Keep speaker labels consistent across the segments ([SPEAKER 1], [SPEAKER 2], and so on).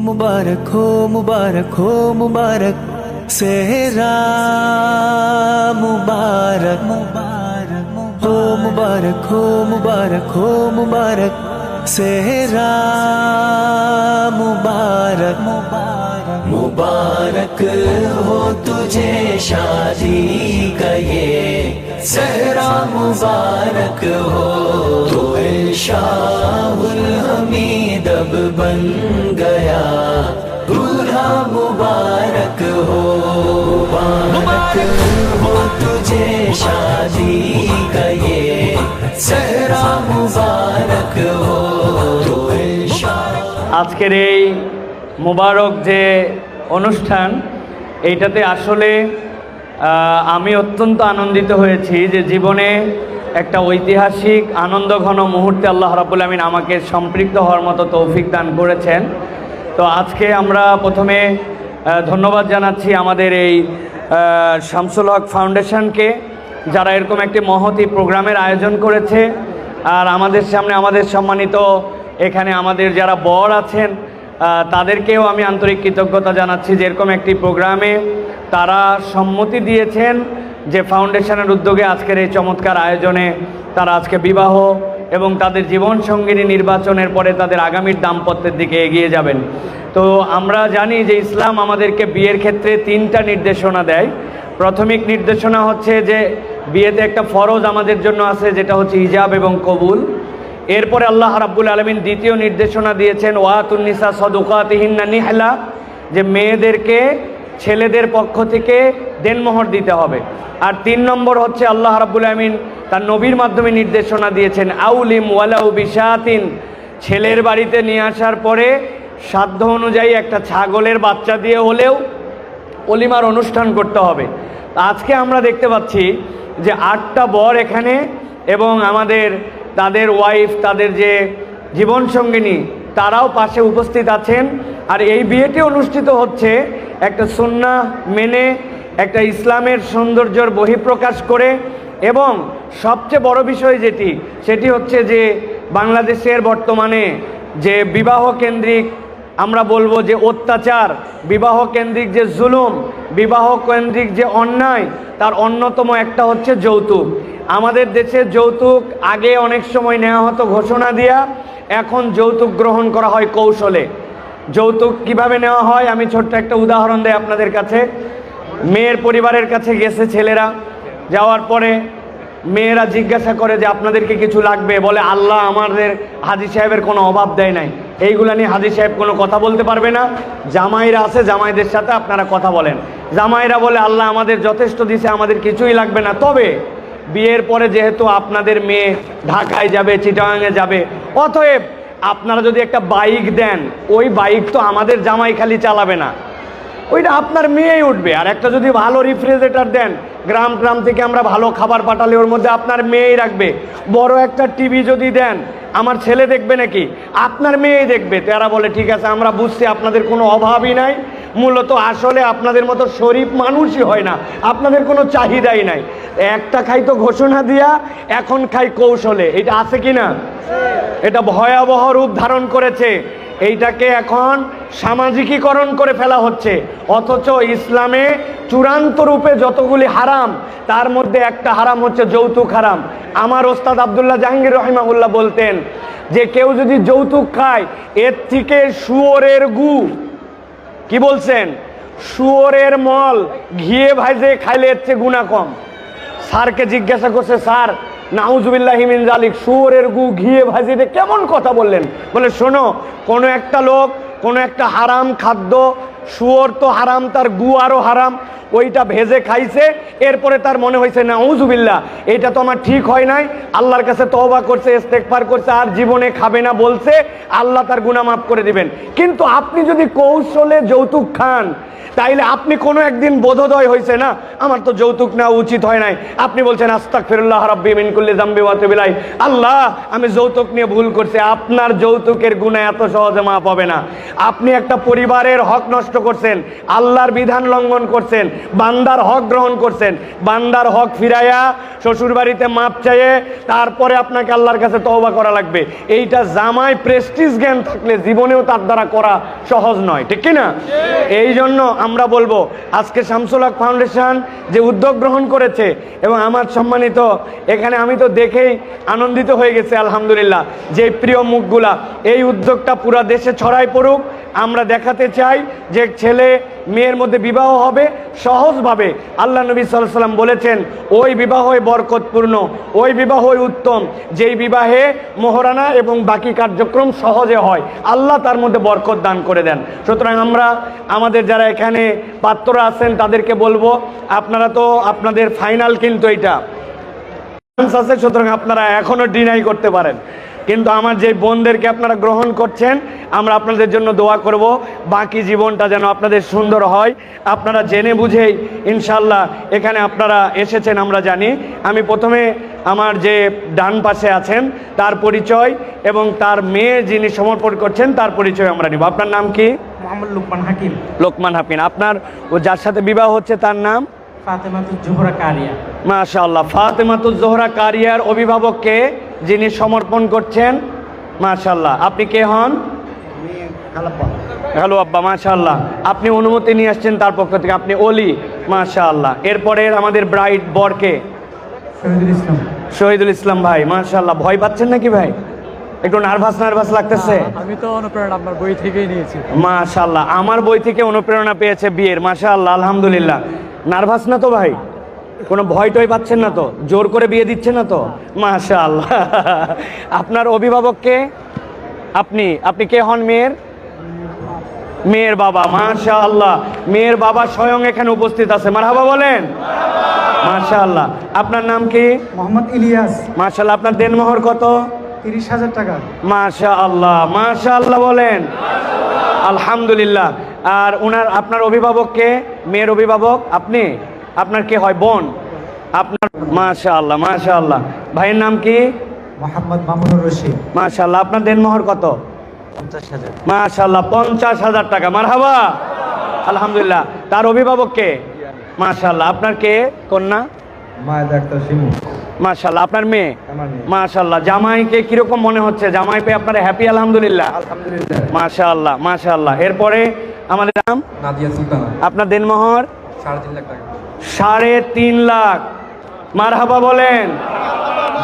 [SPEAKER 1] مبارک، ہو مبارک ہو مبارک سہرا مبارک مبارک ہو مبارک ہو مبارک ہو مبارک سہرا مبارک مبارک مبارک ہو تجھے شادی کا یہ سہرا مبارک ہو تو شاہ الحمید اب بن गया दूल्हा मुबारक हो मुबारक हो तुझे शादी का ये सहरा मुबारक हो तो
[SPEAKER 2] আজকের এই মোবারক যে অনুষ্ঠান এইটাতে আসলে আহ, আমি অত্যন্ত আনন্দিত হয়েছি যে জীবনে একটা ঐতিহাসিক আনন্দঘন মুহূর্তে আল্লাহ রাবুল আমিন আমাকে সম্পৃক্ত হওয়ার মতো তৌফিক দান করেছেন তো আজকে আমরা প্রথমে ধন্যবাদ জানাচ্ছি আমাদের এই শামসুল হক ফাউন্ডেশনকে, যারা এরকম একটি মহতি প্রোগ্রামের আয়োজন করেছে। আর আমাদের সামনে আমাদের সম্মানিত, এখানে আমাদের যারা বর আছেন তাদেরকেও আমি আন্তরিক কৃতজ্ঞতা জানাচ্ছি যে এরকম একটি প্রোগ্রামে তারা সম্মতি দিয়েছেন যে ফাউন্ডেশনের উদ্যোগে আজকের এই চমৎকার আয়োজনে তারা আজকে বিবাহ এবং তাদের জীবন সঙ্গিনী নির্বাচনের পরে তাদের আগামীর দাম্পত্যের দিকে এগিয়ে যাবেন। তো আমরা জানি যে ইসলাম আমাদেরকে বিয়ের ক্ষেত্রে তিনটা নির্দেশনা দেয়। প্রাথমিক নির্দেশনা হচ্ছে যে বিয়েতে একটা ফরজ আমাদের জন্য আছে, যেটা হচ্ছে হিজাব এবং কবুল। এরপরে আল্লাহ রাব্বুল আলমিন দ্বিতীয় নির্দেশনা দিয়েছেন, ওয়াতুন্নিসা সদুকাতিহিন্না নিহলা, যে মেয়েদেরকে ছেলেদের পক্ষ থেকে দেনমোহর দিতে হবে। আর তিন নম্বর হচ্ছে আল্লাহ রাব্বুল আলমিন তার নবীর মাধ্যমে নির্দেশনা দিয়েছেন, আউলিম ওয়ালাউ বিশাতিন। ছেলের বাড়িতে নিয়ে আসার পরে সাধ্য অনুযায়ী একটা ছাগলের বাচ্চা দিয়ে হলেও অলিমার অনুষ্ঠান করতে হবে। আজকে আমরা দেখতে পাচ্ছি যে আটটা বর এখানে এবং আমাদের, তাদের ওয়াইফ তাদের যে জীবনসঙ্গিনী তারাও পাশে উপস্থিত আছেন। আর এই বিয়েটি অনুষ্ঠিত হচ্ছে একটা সুন্না মেনে একটা ইসলামের সৌন্দর্যর বহিঃপ্রকাশ করে এবং সবচেয়ে বড় বিষয় যেটি, সেটি হচ্ছে যে বাংলাদেশের বর্তমানে যে বিবাহ কেন্দ্রিক আমরা বলব যে অত্যাচার বিবাহ কেন্দ্রিক যে জুলুম বিবাহ কেন্দ্রিক যে অন্যায়, তার অন্যতম একটা হচ্ছে যৌতুক। আমাদের দেশে যৌতুক আগে অনেক সময় নেওয়া হতো ঘোষণা দিয়া, এখন যৌতুক গ্রহণ করা হয় কৌশলে। যৌতুক কীভাবে নেওয়া হয়? আমি ছোট্ট একটা উদাহরণ দেই আপনাদের কাছে। মেয়ের পরিবারের কাছে গেছে ছেলেরা। যাওয়ার পরে মেয়েরা জিজ্ঞাসা করে যে আপনাদেরকে কিছু লাগবে? বলে, আল্লাহ আমাদের হাজি সাহেবের কোনো অভাব দেয় নাই। এইগুলা নিয়ে হাজি সাহেব কোনো কথা বলতে পারবে না। জামাইরা আছে, জামাইদের সাথে আপনারা কথা বলেন। জামাইরা বলে, আল্লাহ আমাদের যথেষ্ট দিছে, আমাদের কিছুই লাগবে না। তবে বিয়ের পরে যেহেতু আপনাদের মেয়ে ঢাকায় যাবে, চিটাগাঙে যাবে, অতএব আপনারা যদি একটা বাইক দেন, ওই বাইক তো আমাদের জামাই খালি চালাবে না। ওইটা আপনার মেয়েই উঠবে। আর একটা যদি ভালো রিফ্রিজারেটর দেন গ্রাম গ্রাম থেকে আমরা ভালো খাবার পাঠালে ওর মধ্যে আপনার মেয়েই রাখবে। বড় একটা টিভি যদি দেন, আমার ছেলে দেখবে নাকি? আপনার মেয়েই দেখবে। তারা বলে, ঠিক আছে, আমরা বুঝছি, আপনাদের কোনো অভাবই নাই। মূলত আসলে আপনাদের মতো শরীফ মানুষই হয় না। আপনাদের কোনো চাহিদাই নাই। একটা খাই তো ঘোষণা দিয়া, এখন খাই কৌশলে। এটা আছে কি না এটা ভয়াবহ রূপ ধারণ করেছে। এইটাকে এখন সামাজিকীকরণ করে ফেলা হচ্ছে। অথচ ইসলামে চূড়ান্ত রূপে যতগুলি হারাম, তার মধ্যে একটা হারাম হচ্ছে যৌতুক হারাম। আমার ওস্তাদ আবদুল্লাহ জাহাঙ্গীর রহিমাউল্লাহ বলতেন যে, কেউ যদি যৌতুক খায়, এর থেকে শুয়োরের গু, কি বলছেন? শুয়োরের মল ঘিয়ে ভাইজে খাইলে এর চেয়ে গুণা কম। স্যারকে জিজ্ঞাসা করছে, স্যার নাউজুবিল্লাহিমিন জালিক শুয়োরের গু ঘিয়ে ভাজিতে কেমন কথা বললেন? বলে, শোনো, কোনো একটা লোক, কোনো একটা হারাম খাদ্য শুয়োর তো হারাম, তার গু আরও হারাম, ওইটা ভেজে খাইছে, এরপরে তার মনে হয়েছে না উজুবিল্লা এটা তো আমার ঠিক হয় নাই, আল্লাহর কাছে তওবা করছে ইস্তেকবার করছে, আর জীবনে খাবে না, বলছে, আল্লাহ তার গুনাহ মাফ করে দিবেন। কিন্তু আপনি যদি কৌশলে যৌতুক খান, তাইলে আপনি কোনো একদিন বোধোদয় হয়েছে না, আমার তো যৌতুক নেওয়া উচিত হয় নাই। আপনি বলছেন আস্তাক ফিরুল্লাহ রব্বি মিনকুল্লি জাম্বি ওয়াতুবিলাই আল্লাহ, আমি যৌতুক নিয়ে ভুল করছি, আপনার যৌতুকের গুণা এত সহজে মাপ হবে না। আপনি একটা পরিবারের হক নষ্ট নষ্ট করছেন, আল্লাহর বিধান লঙ্ঘন করছেন, বান্দার হক গ্রহণ করছেন, বান্দার হক ফিরাইয়া শ্বশুর বাড়িতে মাপ চাইয়ে তারপরে আপনাকে আল্লাহর কাছে তওবা করা লাগবে। এইটা জামাই প্রেস্টিজ জ্ঞান থাকলে জীবনেও তার দ্বারা করা সহজ নয়, ঠিক কি না এই জন্য আমরা বলব, আজকে শামসুল হক ফাউন্ডেশন যে উদ্যোগ গ্রহণ করেছে এবং আমার সম্মানিত, এখানে আমি তো দেখেই আনন্দিত হয়ে গেছে, আলহামদুলিল্লাহ। যে প্রিয় মুখগুলা, এই উদ্যোগটা পুরা দেশে ছড়াই পড়ুক আমরা দেখাতে চাই যে ছেলে মেয়ের মধ্যে বিবাহ হবে। সহজভাবে আল্লাহ নবী সাল্লাম বলেছেন, ওই বিবাহই বরকতপূর্ণ, ওই বিবাহই উত্তম। যেই বিবাহে মোহরানা এবং বাকি কার্যক্রম সহজে হয়, আল্লাহ তার মধ্যে বরকত দান করে দেন। সুতরাং আমরা, আমাদের যারা এখানে পাত্ররা আছেন, তাদেরকে বলব, আপনারা তো আপনাদের ফাইনাল কিন্তু এটা আছে, সুতরাং আপনারা এখনও ডিনাই করতে পারেন। কিন্তু আমার যে বোনদেরকে আপনারা গ্রহণ করছেন আমরা আপনাদের জন্য দোয়া করব বাকি জীবনটা যেন আপনাদের সুন্দর হয়। আপনারা জেনে বুঝেই ইনশাল্লাহ এখানে আপনারা এসেছেন আমরা জানি। আমি প্রথমে আমার যে ডান পাশে আছেন তার পরিচয় এবং তার মেয়ে যিনি সমর্পণ করছেন তার পরিচয় আমরা নিব। আপনার নাম কি?
[SPEAKER 3] মোহাম্মদ লুকমান হাকিম।
[SPEAKER 2] লোকমান হাপিন আপনার ও যার সাথে বিবাহ হচ্ছে তার নাম?
[SPEAKER 3] ফাতেমাতুল জোহরা কারিয়া।
[SPEAKER 2] মাশাআল্লাহ। ফাতেমাতুজ জোহরা কারিয়ার অভিভাবককে যিনি সমর্পণ করছেন মাশাআল্লাহ। আপনি কে হন? হ্যালো আব্বা মাশাআল্লাহ। আপনি অনুমতি নিয়ে আসছেন তার পক্ষ থেকে। আপনি অলি মাশাআল্লাহ। এরপরে আমাদের ব্রাইট বরকে।
[SPEAKER 3] শহীদুল ইসলাম।
[SPEAKER 2] শহীদুল ইসলাম ভাই মাশাআল্লাহ। ভয় পাচ্ছেন নাকি ভাই? একটু নার্ভাস নার্ভাস লাগতেছে?
[SPEAKER 4] আমি তো অনুপ্রেরণা আপনার বই থেকেই নিয়েছি।
[SPEAKER 2] মাশাআল্লাহ। আমার বই থেকে অনুপ্রেরণা পেয়েছে বিয়ের মাশাআল্লাহ আলহামদুলিল্লাহ। নার্ভাস না তো ভাই? কোনো ভয় টয় পাচ্ছেন না তো? জোর করে বিয়ে দিচ্ছে না তো? মাশাআল্লাহ। আপনার অভিভাবককে আপনি আপনি কে হন মেয়ের? মেয়ের বাবা মাশাআল্লাহ। মেয়ের বাবা স্বয়ং এখানে উপস্থিত আছে। মারহাবা বলেন। মাশাআল্লাহ। আপনার নাম কি?
[SPEAKER 3] মোহাম্মদ ইলিয়াস।
[SPEAKER 2] মাশাআল্লাহ আপনার দেনমোহর কত?
[SPEAKER 3] তিরিশ হাজার টাকা।
[SPEAKER 2] মাশা আল্লাহ মাশা আল্লাহ বলেন। আলহামদুলিল্লাহ। আর ওনার আপনার অভিভাবককে মেয়ের অভিভাবক আপনি? আপনার কে হয়? বোন। আপনার মাশা আল্লাহ মাশা আল্লাহ ভাইয়ের নাম কি?
[SPEAKER 3] মোহাম্মদ মামুনুর রশিদ।
[SPEAKER 2] মাশা আল্লাহ আপনার দেনমোহর কত?
[SPEAKER 3] পঞ্চাশ হাজার।
[SPEAKER 2] মাশা আল্লাহ পঞ্চাশ হাজার টাকা। মারহাবা। আলহামদুলিল্লাহ। তার অভিভাবককে মাশা আল্লাহ আপনার কে? কন্যা? মাশাল্লাহ আপনার মেয়ে। মাশাল্লাহ জামাইকে কীরকম মনে হচ্ছে? জামাই পেয়ে আপনারা হ্যাপি আলহামদুলিল্লাহ? মাশাআল্লাহ মাশাআল্লাহ। এরপরে আমাদের নাম? আপনার দেনমোহর
[SPEAKER 3] সাড়ে তিন লাখ টাকা।
[SPEAKER 2] সাড়ে তিন লাখ। মার হাবা বলেন,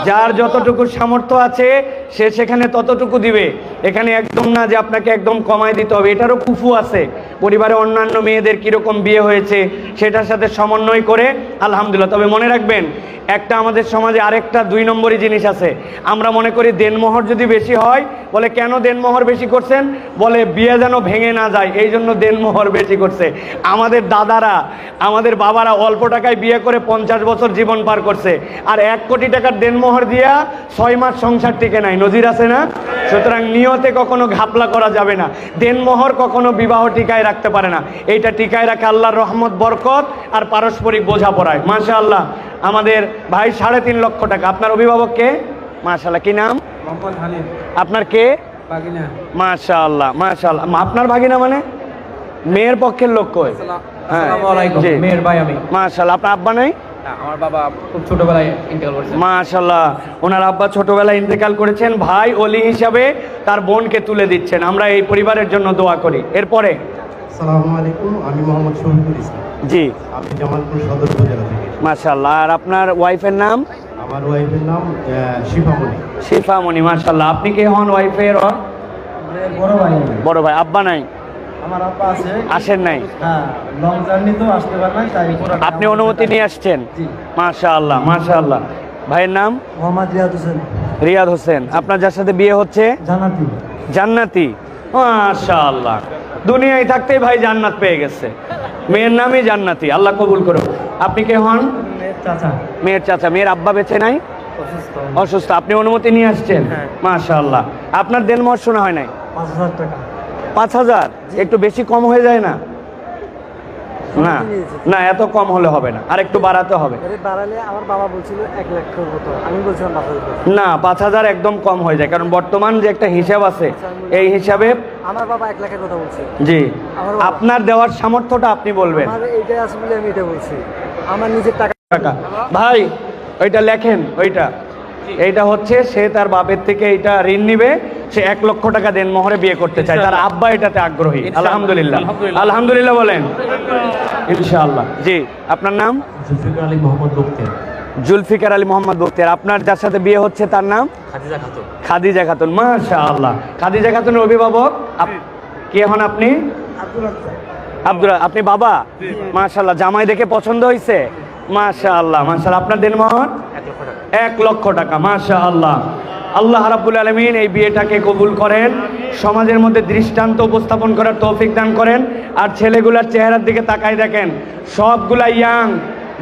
[SPEAKER 2] যার যতটুকু সামর্থ্য আছে, সে সেখানে ততটুকু দিবে। এখানে একদম না যে আপনাকে একদম কমায় দিতে হবে, এটারও কুফু আছে। পরিবারে অন্যান্য মেয়েদের কীরকম বিয়ে হয়েছে, সেটার সাথে সমন্বয় করে, আলহামদুলিল্লাহ। তবে মনে রাখবেন একটা আমাদের সমাজে আরেকটা দুই নম্বরই জিনিস আছে। আমরা মনে করি দেনমোহর যদি বেশি হয়, বলে কেন দেনমোহর বেশি করছেন? বলে বিয়ে যেন ভেঙে না যায় এই জন্য দেনমোহর বেশি করছে। আমাদের দাদারা, আমাদের বাবারা অল্প টাকায় বিয়ে করে পঞ্চাশ বছর জীবন পার করছে। আর এক কোটি টাকার দেনমোহর দিয়া ছয় মাস সংসার টিকে নাই। নজির আছে না? সুতরাং নিয়তে কখনো ঘাপলা করা যাবে না। দেনমোহর কখনো বিবাহ টিকায় রাখতে পারে না। এইটা টিকায় রাখে আল্লাহর রহমত, বরকত আর পারস্পরিক বোঝাপড়ায়। মাশা আল্লাহ আমাদের ভাই সাড়ে তিন লক্ষ টাকা। আপনার অভিভাবককে মাশাল্লাহ কি নাম? আপনার কে?
[SPEAKER 3] বাগিনা।
[SPEAKER 2] মাশা আল্লাহ আপনার ভাগিনা মানে? মেয়ের পক্ষের লোক কই? হ্যাঁ।
[SPEAKER 3] আসসালামু মেয়ের ভাই আমি।
[SPEAKER 2] মাশাল্লাহ আপনার আব্বা নাই?
[SPEAKER 3] আমার বাবা খুব ছোটবেলায় ইন্টেল করছে।
[SPEAKER 2] মাশাল্লাহ ওনার আব্বা ছোটবেলায় ইন্তেকাল করেছেন। ভাই অলি হিসাবে তার বোনকে তুলে দিচ্ছেন। আমরা এই পরিবারের জন্য দোয়া করি। এরপরে?
[SPEAKER 5] আসসালামু আলাইকুম আমি মোহাম্মদ শহীদুল ইসলাম।
[SPEAKER 2] জি।
[SPEAKER 5] আমি জামালপুর সদর উপজেলা থেকে।
[SPEAKER 2] মাশাল্লাহ আর আপনার ওয়াইফের নাম?
[SPEAKER 5] আমার ওয়াইফের নাম শিফামণি।
[SPEAKER 2] শিফামণি মাশাল্লাহ আপনি কে হন ওয়াইফের
[SPEAKER 3] বড় ভাই।
[SPEAKER 2] বড় ভাই। আব্বা নাই?
[SPEAKER 3] আমার আব্বা আছে।
[SPEAKER 2] আসেন নাই?
[SPEAKER 3] হ্যাঁ লং জার্নি তো আসতে পারে তাই
[SPEAKER 2] আপনি অনুমতি নিয়ে আসছেন। মাশাআল্লাহ মাশাআল্লাহ। ভাইয়ের নাম?
[SPEAKER 3] মোহাম্মদ রিয়াদ হোসেন।
[SPEAKER 2] রিয়াদ হোসেন। আপনার যার সাথে বিয়ে হচ্ছে?
[SPEAKER 3] জানাতি
[SPEAKER 2] জান্নাতি। মাশাআল্লাহ। দুনিয়ায় থাকতেই ভাই জান্নাত পেয়ে গেছে। মেয়ের নামই জান্নাতি। আল্লাহ কবুল করো আপনি কে হন?
[SPEAKER 3] চাচা।
[SPEAKER 2] মেয়ের চাচা। মেয়ের আব্বা বেছে নাই?
[SPEAKER 3] অসুস্থ।
[SPEAKER 2] আপনি অনুমতি নিয়ে আসছেন?
[SPEAKER 3] মাশাল্লাহ
[SPEAKER 2] মাশাআল্লাহ। আপনার দেন শোনা হয় নাই?
[SPEAKER 3] পাঁচ হাজার টাকা।
[SPEAKER 2] পাঁচ হাজার? একটু বেশি কম হয়ে যায় না? না না এত কম হলে হবে না। আর একটু বাড়াতে হবে।
[SPEAKER 4] বাড়ালে আমার বাবা বলছিল এক মতো। আমি বলছিলাম।
[SPEAKER 2] না পাঁচ হাজার একদম কম হয়ে যায়। কারণ বর্তমান যে একটা হিসাব আছে এই হিসাবে
[SPEAKER 4] আমার বাবা এক লাখের কথা বলছে।
[SPEAKER 2] জি। আপনার দেওয়ার সামর্থ্যটা আপনি বলবেন।
[SPEAKER 4] এইটাই আমি এটা বলছি। আমার নিজের টাকা
[SPEAKER 2] টাকা। ভাই ওইটা লেখেন ওইটা। এইটা হচ্ছে সে তার বাপের থেকে এইটা ঋণ নিবে সে এক লক্ষ টাকা দেন মোহরে বিয়ে করতে চায়। তার আব্বা এটাতে আগ্রহী। আলহামদুলিল্লাহ। আলহামদুলিল্লাহ। বলেন। ইনশাআল্লাহ। জি আপনার নাম?
[SPEAKER 5] জুলফিকার আলী মোহাম্মদ বক্তের
[SPEAKER 2] জুলফিকার আলী মোহাম্মদ বক্তিয়ার আপনার যার সাথে বিয়ে হচ্ছে তার নাম?
[SPEAKER 5] খাদিজা খাতুন।
[SPEAKER 2] খাদিজা খাতুন। মাশাআল্লাহ। খাদিজা খাতুনের অভিভাবক? আপ- কে হন আপনি? আব্দুল আপনি বাবা? মাশাআল্লাহ। জামাই দেখে পছন্দ হয়েছে মাশাআল্লাহ। মাশাআল্লাহ। আপনার দিনমোহর এক লক্ষ টাকা। মাশাআল্লাহ। আল্লাহ আল্লাহ রাবুল আলমিন এই বিয়েটাকে কবুল করেন, সমাজের মধ্যে দৃষ্টান্ত উপস্থাপন করার তৌফিক দান করেন, আর ছেলেগুলার চেহারার দিকে তাকায় দেখেন সবগুলা ইয়াং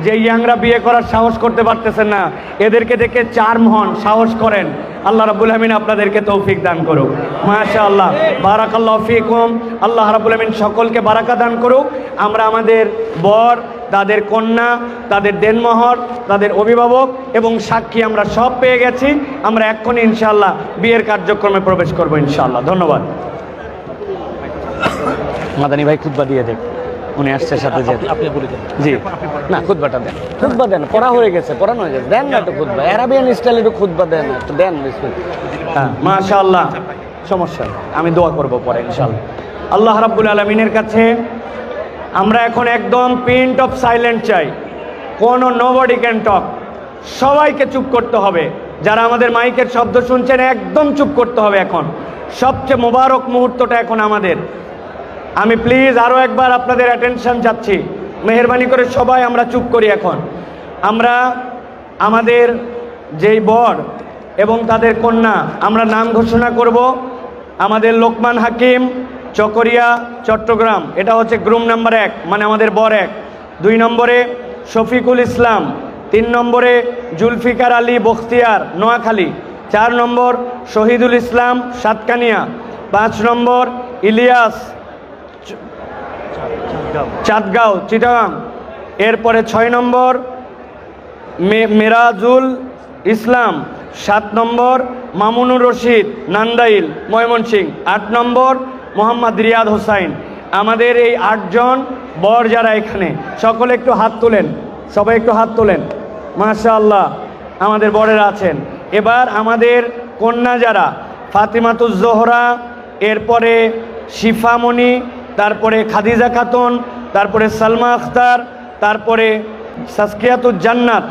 [SPEAKER 2] যে ইয়াংরা বিয়ে করার সাহস করতে পারতেছেন না, এদেরকে দেখে চার মহন সাহস করেন। আল্লাহ রাবুল আমিন আপনাদেরকে তৌফিক দান করুক। মাশা আল্লাহ বারাকাল্লাহ ফিকুম। আল্লাহ রাবুল আমিন সকলকে বারাকা দান করুক। আমরা আমাদের বর, তাদের কন্যা, তাদের দেনমোহর, তাদের অভিভাবক এবং সাক্ষী আমরা সব পেয়ে গেছি। আমরা এক্ষুনি ইনশাআল্লাহ বিয়ের কার্যক্রমে প্রবেশ করব ইনশাআল্লাহ। ধন্যবাদ। মাদানী ভাই খুদ্া দিয়ে দেখ উনি আসছে সাথে যে
[SPEAKER 5] আপনি বলে দেন।
[SPEAKER 2] জি। না খুদবাটা দেন। খুদবা দেন পড়া হয়ে গেছে পড়ানো হয়ে গেছে। দেন না একটু খুদবা অ্যারাবিয়ান স্টাইলে একটু খুদবা দেন একটু দেন হ্যাঁ মাশাআল্লাহ। সমস্যা আমি দোয়া করব পরে ইনশাআল্লাহ। আল্লাহ রাব্বুল আলামিনের কাছে আমরা এখন একদম প্রিন্ট অফ সাইলেন্ট চাই। কোনো নোবডি ক্যান টক সবাইকে চুপ করতে হবে। যারা আমাদের মাইকের শব্দ শুনছেন একদম চুপ করতে হবে এখন। সবচেয়ে মোবারক মুহূর্তটা এখন আমাদের। আমি প্লিজ আরও একবার আপনাদের অ্যাটেনশন চাচ্ছি। মেহরবানি করে সবাই আমরা চুপ করি এখন। আমরা আমাদের যেই বর এবং তাদের কন্যা, আমরা নাম ঘোষণা করব। আমাদের লোকমান হাকিম, চকরিয়া, চট্টগ্রাম, এটা হচ্ছে গ্রুম নাম্বার এক মানে আমাদের বর এক। দুই নম্বরে শফিকুল ইসলাম, তিন নম্বরে জুলফিকার আলী বখতিয়ার, নোয়াখালী। চার নম্বর শহীদুল ইসলাম সাতকানিয়া। পাঁচ নম্বর ইলিয়াস চাঁদগাঁও। চিটাগাং। এরপরে ছয় নম্বর মেরাজুল ইসলাম। সাত নম্বর, মামুনুর রশিদ, নান্দাইল ময়মনসিং আট নম্বর, মোহাম্মদ রিয়াদ হোসাইন। আমাদের এই আটজন বর যারা এখানে, সকলে একটু হাত তোলেন। সবাই একটু হাত তোলেন। মাশাআল্লাহ, আমাদের বরেরা আছেন। এবার আমাদের কন্যা যারা, ফাতিমাতুজ জোহরা, এরপরে শিফামণি তারপরে খাদিজা খাতুন, তারপরে সালমা আখতার, তারপরে সাসকিয়াতুজ জান্নাত,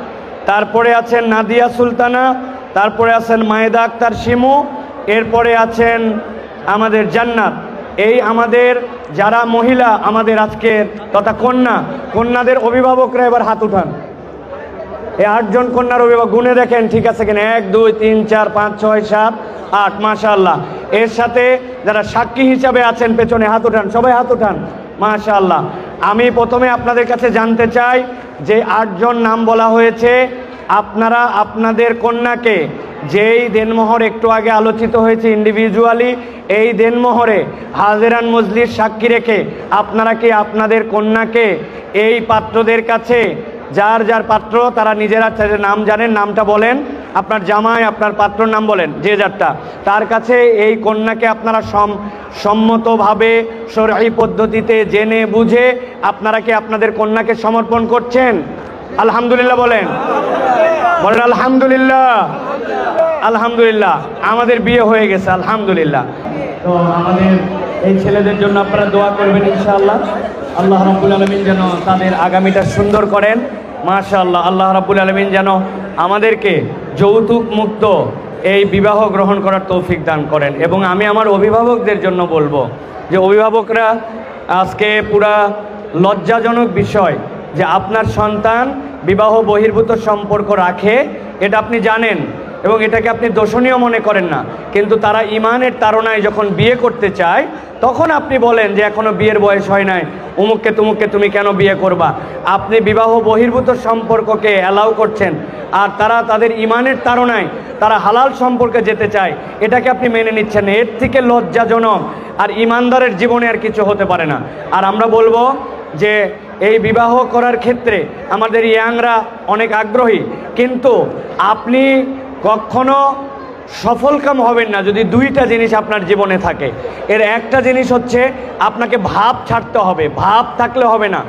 [SPEAKER 2] তারপরে আছেন নাদিয়া সুলতানা, তারপরে আছেন মায়েদা আক্তার শিমু, এরপরে আছেন আমাদের জান্নাত। এই আমাদের যারা মহিলা, আমাদের আজকের তথা কন্যা, কন্যাদের অভিভাবকরা এবার হাত উঠান। এই আটজন কন্যার অভিভাবক, গুনে দেখেন ঠিক আছে কিনা? এক, দুই, তিন, চার, পাঁচ, ছয়, সাত, আট মাশাল্লাহ এর সাথে যারা সাক্ষী হিসাবে আছেন, পেছনে হাত উঠান, সবাই হাত উঠান। মাশাল্লাহ আমি প্রথমে আপনাদের কাছে জানতে চাই যে আটজন নাম বলা হয়েছে। আপনারা, আপনাদের কন্যাকে যেই দেনমোহর একটু আগে আলোচিত হয়েছে ইন্ডিভিজুয়ালি এই দেনমোহরে হাজেরান মজলিস সাক্ষী রেখে আপনারা কি আপনাদের কন্যাকে এই পাত্রদের কাছে, যার যার পাত্র, তারা নিজেরা নাম জানেন, নামটা বলেন। আপনার জামাই, আপনার পাত্রর নাম বলেন, যে যারটা। তার কাছে এই কন্যাকে আপনারা সম, সম্মতভাবে সরাই পদ্ধতিতে জেনে বুঝে আপনারা কি আপনাদের কন্যাকে সমর্পণ করছেন? আলহামদুলিল্লাহ বলেন। বলেন, আলহামদুলিল্লাহ। আলহামদুলিল্লাহ। আমাদের বিয়ে হয়ে গেছে, আলহামদুলিল্লাহ। তো আমাদের এই ছেলেদের জন্য আপনারা দোয়া করবেন ইনশাআল্লাহ। আল্লাহ রাব্বুল আলমিন যেন তাদের আগামীটা সুন্দর করেন। মাশাআল্লাহ, আল্লাহ রাব্বুল আলমিন যেন আমাদেরকে যৌতুক মুক্ত এই বিবাহ গ্রহণ করার তৌফিক দান করেন। এবং আমি আমার অভিভাবকদের জন্য বলব যে, অভিভাবকরা, আজকে পুরা লজ্জাজনক বিষয় যে আপনার সন্তান বিবাহ বহির্ভূত সম্পর্ক রাখে, এটা আপনি জানেন। এবং এটাকে আপনি দোষণীয় মনে করেন না। কিন্তু তারা ইমানের তারণায় যখন বিয়ে করতে চায়, তখন আপনি বলেন যে এখনও বিয়ের বয়স হয় নাই। উমুককে তুমুককে তুমি কেন বিয়ে করবা? আপনি বিবাহ বহির্ভূত সম্পর্ককে অ্যালাউ করছেন। আর তারা তাদের ইমানের তারণায় তারা হালাল সম্পর্কে যেতে চায়। এটাকে আপনি মেনে নিচ্ছেন। এর থেকে লজ্জাজনক আর ইমানদারের জীবনে আর কিছু হতে পারে না। আর আমরা বলব যে এই বিবাহ করার ক্ষেত্রে আমাদের ইয়াংরা অনেক আগ্রহী। কিন্তু আপনি কখনো সফলকাম হবেন না যদি দুইটা জিনিস আপনার জীবনে থাকে। এর একটা জিনিস হচ্ছে আপনাকে ভাব ছাড়তে হবে, ভাব থাকলে হবে না।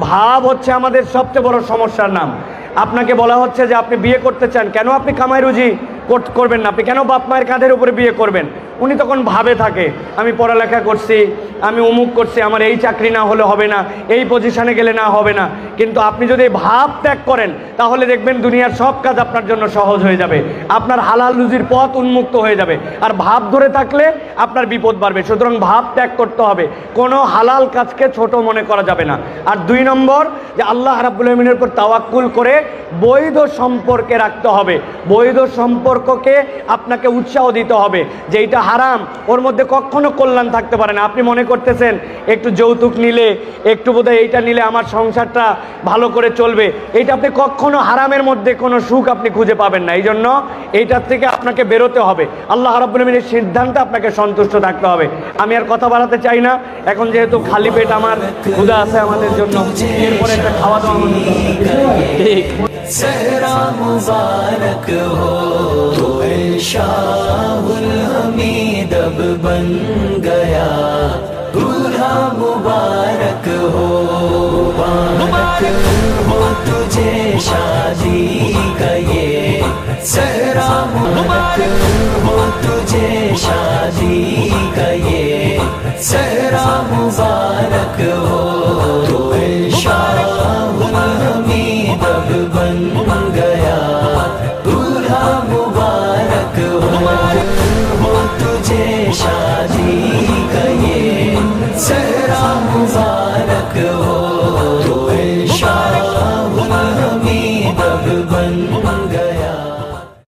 [SPEAKER 2] ভাব হচ্ছে আমাদের সবচেয়ে বড় সমস্যার নাম। আপনাকে বলা হচ্ছে যে আপনি বিয়ে করতে চান, কেন আপনি কামাই রুজি? করবেন না। আপনি কেন বাপ মায়ের কাঁধের উপরে বিয়ে করবেন? উনি তখন ভাবে থাকে, আমি পড়ালেখা করছি, আমি অমুক করছি, আমার এই চাকরি না হলে হবে না, এই পজিশনে গেলে না হবে না। কিন্তু আপনি যদি ভাব ত্যাগ করেন, তাহলে দেখবেন দুনিয়ার সব কাজ আপনার জন্য সহজ হয়ে যাবে। আপনার হালাল রুজির পথ উন্মুক্ত হয়ে যাবে। আর ভাব ধরে থাকলে আপনার বিপদ বাড়বে। সুতরাং ভাব ত্যাগ করতে হবে। কোনো হালাল কাজকে ছোট মনে করা যাবে না। আর দুই নম্বর, যে আল্লাহ আলমিনের উপর তাওয়াক্কুল করে বৈধ সম্পর্কে রাখতে হবে। বৈধ সম্পর্ককে আপনাকে উৎসাহ দিতে হবে যে এইটা হারাম, ওর মধ্যে কখনো কল্যাণ থাকতে পারে না। আপনি মনে করতেছেন, একটু যৌতুক নিলে, একটু বোধহয় এইটা নিলে আমার সংসারটা ভালো করে চলবে। এইটা আপনি কখনো হারামের মধ্যে কোনো সুখ আপনি খুঁজে পাবেন না। এই জন্য এইটার থেকে আপনাকে বেরোতে হবে। আল্লাহ আলমিনের সিদ্ধান্তে আপনাকে সন্তুষ্ট থাকতে হবে। আমি আর কথা বাড়াতে চাই না। এখন যেহেতু খালি পেট আমার, ক্ষুধা আছে আমাদের জন্য, এরপরে একটা খাওয়া দাওয়া আমাদের
[SPEAKER 1] شاہ الحمید اب بن گیا۔ دولہا مبارک ہو۔ مبارک ہو۔ تجھے شادی کر